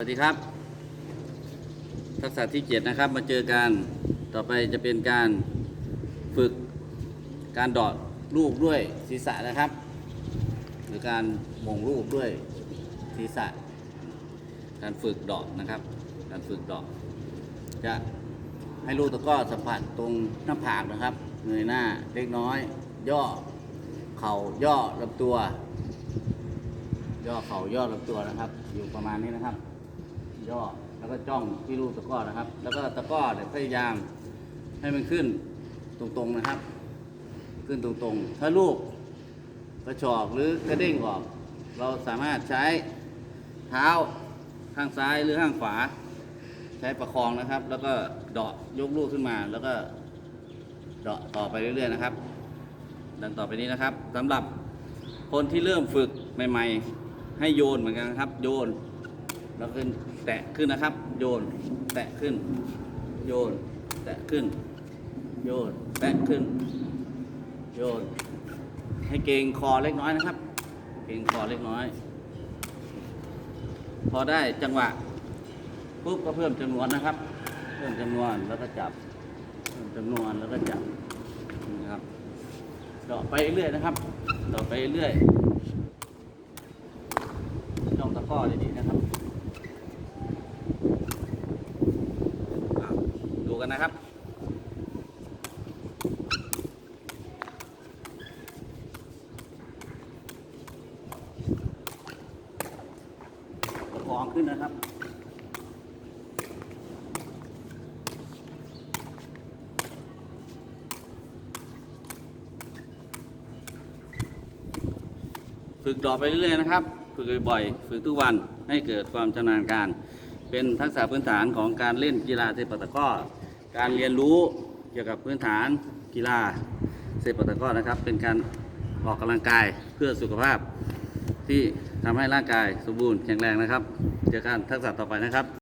สวัสดีครับ ทักษะที่เจ็ดนะครับมาเจอกันต่อไปจะเป็นการฝึกการดอดลูกด้วยศีรษะนะครับ หรือการมงลูกด้วยศีรษะ การฝึกดอดนะครับ การฝึกดอดจะให้ลูกตะก้อสัมผัสตรงหน้าผากนะครับเงยหน้าเล็กน้อย ย่อ เข่าย่อลำตัว ย่อเข่าย่อลำตัวนะครับ อยู่ประมาณนี้นะครับ ย่อ แล้วก็จ้องที่ลูตะกร้อนะครับ แล้วก็ตะกร้อเนี่ยพยายามให้มันขึ้นตรงๆนะครับ ขึ้นตรงๆ ถ้าลูกกระชอกหรือกระเด้งออก เราสามารถใช้เท้าข้างซ้ายหรือข้างขวา ใช้ประคองนะครับ แล้วก็เดาะยกลูกขึ้นมา แล้วก็เดาะต่อไปเรื่อยๆนะครับ ดังต่อไปนี้นะครับสำหรับคนที่เริ่มฝึกใหม่ ๆ ให้โยนเหมือนกันครับ โยน แล้วขึ้นแตะขึ้นนะครับ โยน แตะขึ้น โยน แตะขึ้น โยน แตะขึ้น โยน ให้เกรงคอเล็กน้อยนะครับ เกรงคอเล็กน้อย พอได้จังหวะปุ๊บก็เพิ่มจำนวนนะครับ เพิ่มจำนวนแล้วก็จับ เพิ่มจำนวนแล้วก็จับนะครับต่อไปเรื่อยนะครับ ต่อไปเรื่อยจ้องตะก้อดีๆนะครับอะดู กันนะครับประคองขึ้นนะครับฝึกต่อไปเรื่อยๆนะครับ ฝึกบ่อยๆฝึกทุกวันให้เกิดความชำนาญการ เป็นทักษะพื้นฐานของการเล่นกีฬาเซปัตะก้อ การเรียนรู้เกี่ยวกับพื้นฐานกีฬาเซปัตะก้อนะครับ เป็นการออกกำลังกายเพื่อสุขภาพที่ทำให้ร่างกายสมบูรณ์แข็งแรงนะครับ เจอกันทักษะต่อไปนะครับ